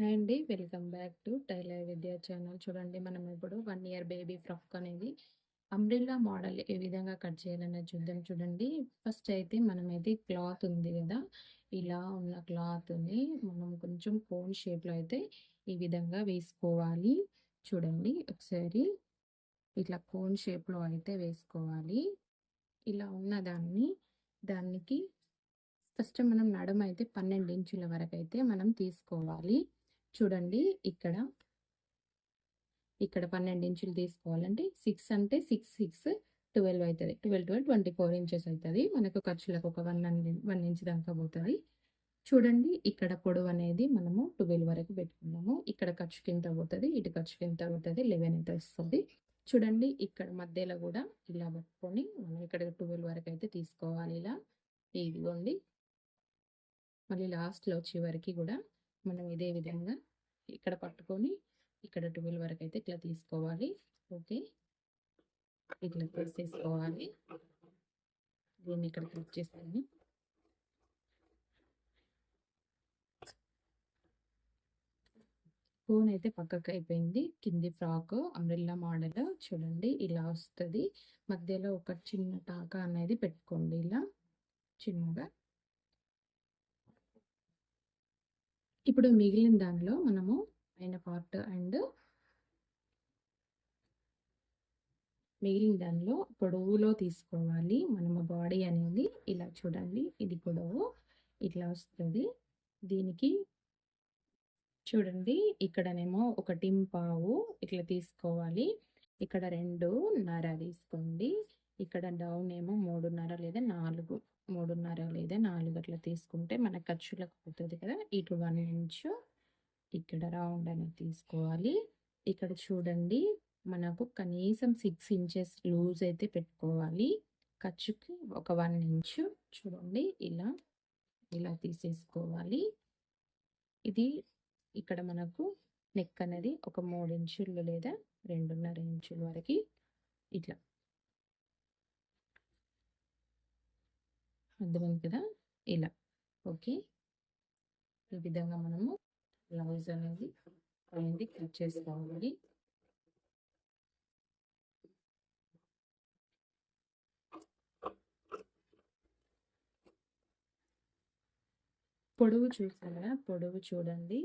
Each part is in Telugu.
హాయ్ అండి. Welcome back to tailor Vidya channel. చూడండి మనం ఇప్పుడు వన్ ఇయర్ బేబీ ఫ్రాక్ అనేది అంబ్రెల్లా మోడల్ ఏ విధంగా కట్ చేయాలనేది చూద్దాం చూడండి. ఫస్ట్ అయితే మనమైతే క్లాత్ ఉంది కదా ఇలా ఉన్న క్లాత్‌ని మనం కొంచెం కోన్ షేప్‌లో అయితే ఈ విధంగా వేసుకోవాలి. చూడండి ఒకసారి ఇట్లా కోన్ షేప్‌లో అయితే వేసుకోవాలి. ఇలా ఉన్న దాన్ని దానికి ఫస్ట్ మనం నడమైతే పన్నెండు ఇంచుల వరకు అయితే మనం తీసుకోవాలి. చూడండి ఇక్కడ. ఇక్కడ 12 ఇంచులు తీసుకోవాలంటే సిక్స్ అంటే సిక్స్ సిక్స్ ట్వెల్వ్ అవుతుంది twelve twelve twenty four inches అవుతుంది మనకు ఖర్చులకు ఒక వన్ వన్ ఇంచ్ దాకా పోతుంది. చూడండి ఇక్కడ పొడవు అనేది మనము 12 వరకు పెట్టుకున్నాము. ఇక్కడ ఖర్చుకి కింద పోతుంది? ఇటు ఖర్చు కింద పోతుంది? లెవెన్ అయితే వస్తుంది? చూడండి ఇక్కడ మధ్యలో కూడా ఇలా పట్టుకొని మనం ఇక్కడ టువెల్వ్ వరకు అయితే తీసుకోవాలి ఇలా. ఇదిగోండి. మళ్ళీ లాస్ట్‌లో వచ్చే వరకు కూడా మనం ఇదే విధంగా ఇక్కడ పట్టుకొని ఇక్కడ ట్వెల్వ్ వరకు అయితే ఇట్లా తీసుకోవాలి. ఓకే. ఇట్లా తీసేసుకోవాలి. దీన్ని ఇక్కడ క్లిక్ చేసుకొని ఫోన్ అయితే పక్కకయిపోయింది. కింది ఫ్రాక్ అంబ్రెల్లా మోడల్ చూడండి ఇలా వస్తుంది మధ్యలో ఒక చిన్న టాకా అనేది పెట్టుకోండి ఇలా చిన్నగా. ఇప్పుడు మిగిలిన దానిలో మనము పైన పార్ట్ అండ్ మిగిలిన దానిలో పొడవులో తీసుకోవాలి. మనము బాడీ అనేది ఇలా చూడండి. ఇది పొడవు ఇట్లా వస్తుంది దీనికి చూడండి ఇక్కడనేమో 1.5 ఇట్లా తీసుకోవాలి. ఇక్కడ 2.5 తీసుకోండి. ఇక్కడ డౌన్ ఏమో 3.5 లేదా 4 3.5 లేదా నాలుగు అట్లా తీసుకుంటే మన ఖర్చులకు అవుతుంది కదా! ఇటు వన్ ఇంచు ఇక్కడ రౌండ్ అనేది తీసుకోవాలి. ఇక్కడ చూడండి మనకు కనీసం సిక్స్ ఇంచెస్ లూజ్ అయితే పెట్టుకోవాలి. ఖర్చుకి ఒక వన్ ఇంచు చూడండి ఇలా, ఇలా తీసేసుకోవాలి. ఇది ఇక్కడ మనకు నెక్ అనేది ఒక మూడు ఇంచులు లేదా 2.5 ఇంచుల వరకి ఇట్లా. అర్థమైంది కదా! ఇలా. ఓకే. ఈ విధంగా మనము బ్లౌజ్ అనేది అనేది కట్ చేసుకోవాలి. పొడవు చూసారా కదా! పొడవు చూడండి.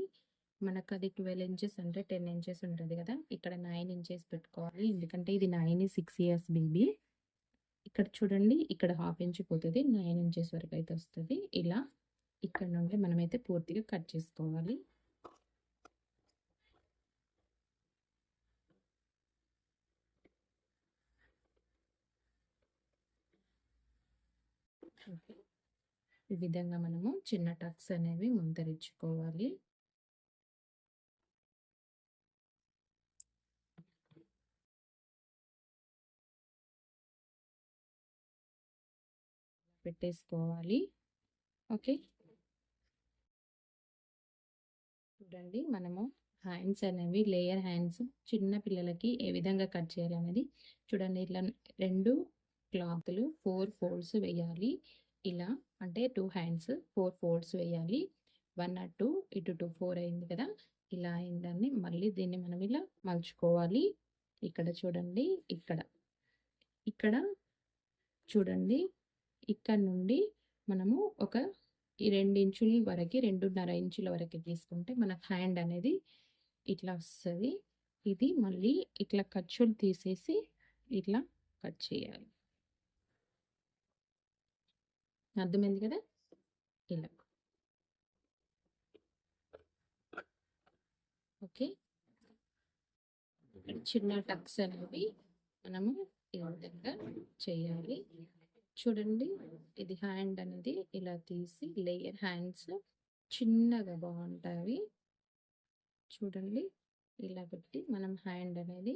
మనకు అది ట్వెల్వ్ ఇంచెస్ అంటే 10 ఇంచెస్ ఉంటుంది కదా! ఇక్కడ నైన్ ఇంచెస్ పెట్టుకోవాలి. ఎందుకంటే ఇది 9, 6 ఇయర్స్ బేబీ. ఇక్కడ చూడండి ఇక్కడ హాఫ్ ఇంచ్ పోతుంది నైన్ ఇంచెస్ అయితే వస్తది. ఇలా ఇక్కడ నుండి మనమైతే పూర్తిగా కట్ చేసుకోవాలి. ఈ విధంగా మనము చిన్న టక్స్ అనేవి ముందరించుకోవాలి పెట్టేసుకోవాలి. ఓకే. చూడండి మనము హ్యాండ్స్ అనేవి లేయర్ హ్యాండ్స్ చిన్న పిల్లలకి ఏ విధంగా కట్ చేయాలనేది చూడండి ఇట్లా రెండు క్లాత్లు ఫోర్ ఫోల్డ్స్ వేయాలి. ఇలా అంటే టూ హ్యాండ్స్ ఫోర్ ఫోల్డ్స్ వేయాలి. 1 అటు ఇటు 2 4 అయింది కదా! ఇలా అయిందాన్ని మళ్ళీ దీన్ని మనం ఇలా మలుచుకోవాలి. ఇక్కడ చూడండి ఇక్కడ. ఇక్కడ చూడండి ఇక్కడ నుండి మనము ఒక ఈ రెండు ఇంచుల వరకు రెండున్నర ఇంచుల వరకు తీసుకుంటే మన హ్యాండ్ అనేది ఇట్లా వస్తుంది ఇది మళ్ళీ ఇట్లా ఖర్చులు తీసేసి ఇట్లా కట్ చేయాలి. అర్థమైంది కదా! ఇలా. ఓకే. చిన్న టక్స్ అనేవి మనము ఈ విధంగా చేయాలి. చూడండి ఇది హ్యాండ్ అనేది ఇలా తీసి లేయర్ హ్యాండ్స్ చిన్నగా బాగుంటాయి చూడండి ఇలా పెట్టి మనం హ్యాండ్ అనేది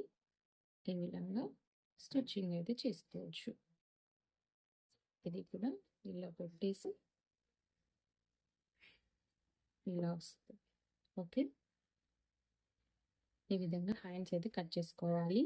ఈ విధంగా స్టిచ్చింగ్ అయితే చేసుకోవచ్చు. ఇది కూడా ఇలా పెట్టేసి ఇలా వస్తుంది ఓకే. ఈ విధంగా హ్యాండ్స్ అయితే కట్ చేసుకోవాలి.